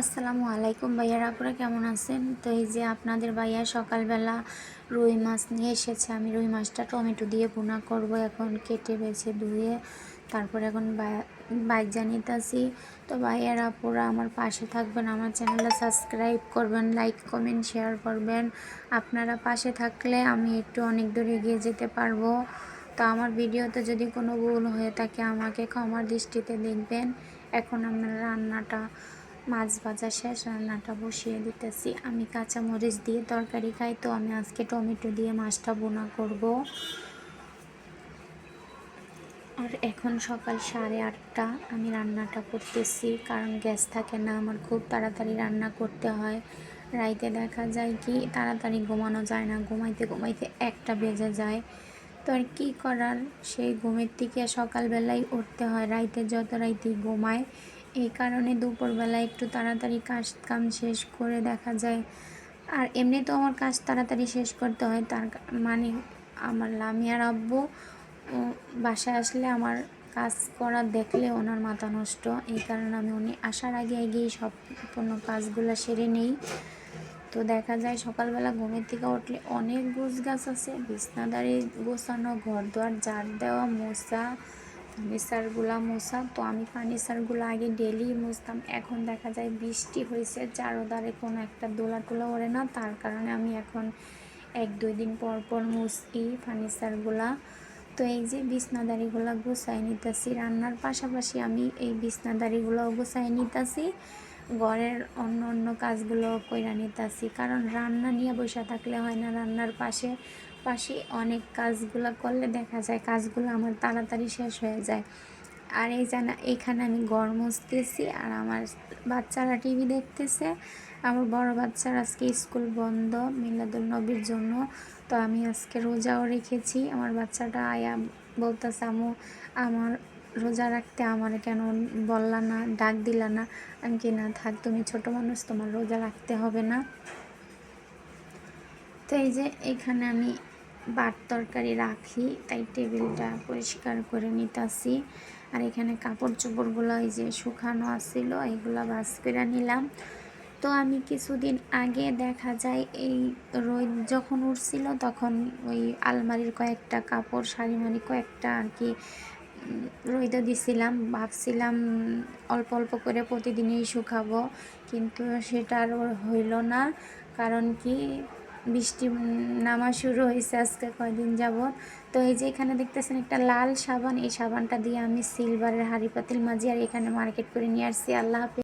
আসসালামু আলাইকুম ভাইয়ারা, আপনারা কেমন আছেন? তো এই যে আপনাদের ভাইয়া সকালবেলা রুই মাছ নিয়ে এসেছে, আমি রুই মাছটা টমেটো দিয়ে ভুনা করব এখন, কেটে বেছে ধুয়ে তারপর এখন বাইক জানিয়েছি তো ভাইয়ারা পুরো আমার পাশে থাকবেন, আমার চ্যানেলটা সাবস্ক্রাইব করবেন, লাইক, কমেন্ট, শেয়ার করবেন। আপনারা পাশে থাকলে আমি একটু অনেক দূর এগিয়ে যেতে পারব। তো আমার ভিডিওতে যদি কোনো ভুল হয়ে থাকে আমাকে ক্ষমার দৃষ্টিতে দেখবেন। এখন আমরা রান্নাটা মাছ ভাজা শেষ, রান্নাটা বসিয়ে দিতেছি। আমি কাঁচা মরিচ দিয়ে তরকারি খাই, তো আমি আজকে টমেটো দিয়ে মাছটা বোনা করব। আর এখন সকাল সাড়ে আটটা, আমি রান্নাটা করতেছি, কারণ গ্যাস থাকে না, আমার খুব তাড়াতাড়ি রান্না করতে হয়। রাইতে দেখা যায় কি, তাড়াতাড়ি ঘুমানো যায় না, ঘুমাইতে ঘুমাইতে একটা বেজে যায়। তো আর কী করার, সেই ঘুমের থেকে সকালবেলায় উঠতে হয়, রাইতে যত রাইতে ঘুমায় এই কারণে দুপুরবেলা একটু তাড়াতাড়ি কাজ কাম শেষ করে দেখা যায়। আর এমনি তো আমার কাজ তাড়াতাড়ি শেষ করতে হয়, তার মানে আমার লামিয়ার আব্বু বাসায় আসলে আমার কাজ করা দেখলে ওনার মাথা নষ্ট। এই কারণে আমি উনি আসার আগে আগেই সম্পূর্ণ কাজগুলো সেরে নেই। তো দেখা যায় সকালবেলা ঘুমের থেকে উঠলে অনেক গোছ গাছ আছে বিছনাদারি গোছানো, ঘর দোয়ার, জার দেওয়া মশা ফার্নিচারগুলো মোছা। তো আমি ফার্নিচারগুলো আগে ডেলি মুছতাম। এখন দেখা যায় বৃষ্টি হয়েছে চারোদারে কোনো একটা দোলা টোলা ওড়ে না। তার কারণে আমি এখন এক দুই দিন পর পর মুছি ফার্নিচারগুলা তো এই যে বিছনাদারিগুলো গুছাই নিতেছি। রান্নার পাশাপাশি আমি এই বিছনাদারিগুলোও গুছাই নিতেছি। ঘরের অন্য অন্য কাজগুলো কইরা নিতেছি। কারণ রান্না নিয়ে বসে থাকলে হয় না, রান্নার পাশে পাশে অনেক কাজগুলো করলে দেখা যায় কাজগুলো আমার তাড়াতাড়ি শেষ হয়ে যায়। আর এই জানা এখানে আমি গড় মুছতেছি আর আমার বাচ্চারা টিভি দেখতেছে। আমার বড় বাচ্চার আজকে স্কুল বন্ধ, মিলাদুল নবীর জন্য। তো আমি আজকে রোজাও রেখেছি। আমার বাচ্চাটা আয়া বলতেছে আমু আমার রোজা রাখতে আমার কেন বললা না, ডাক দিলা না? আমি কি না থাক, তুমি ছোট মানুষ, তোমার রোজা রাখতে হবে না। তো এই যে এখানে আমি বাট তরকারি রাখি, তাই টেবিলটা পরিষ্কার করে নিতেছি। আর এখানে কাপড় চোপড়গুলো এই যে শুকানো আসছিল এইগুলো বাস করে নিলাম। তো আমি কিছুদিন আগে দেখা যায়, এই রোদ যখন উঠছিল, তখন ওই আলমারির কয়েকটা কাপড় শাড়ি মারি কয়েকটা আর কি রইদে দিছিলাম, ভাবছিলাম অল্প অল্প করে প্রতিদিনই শুকাবো কিন্তু সেটা আর হইল না। কারণ কি, বৃষ্টি নামা শুরু হয়েছে আজকে কয়দিন যাব তো এই যে এখানে দেখতেছেন একটা লাল সাবান, এই সাবানটা দিয়ে আমি সিলভারের হাড়ি পাতিল মাঝি আর এখানে মার্কেট করে নিয়ে আসছি। আল্লাহ হাফিজ।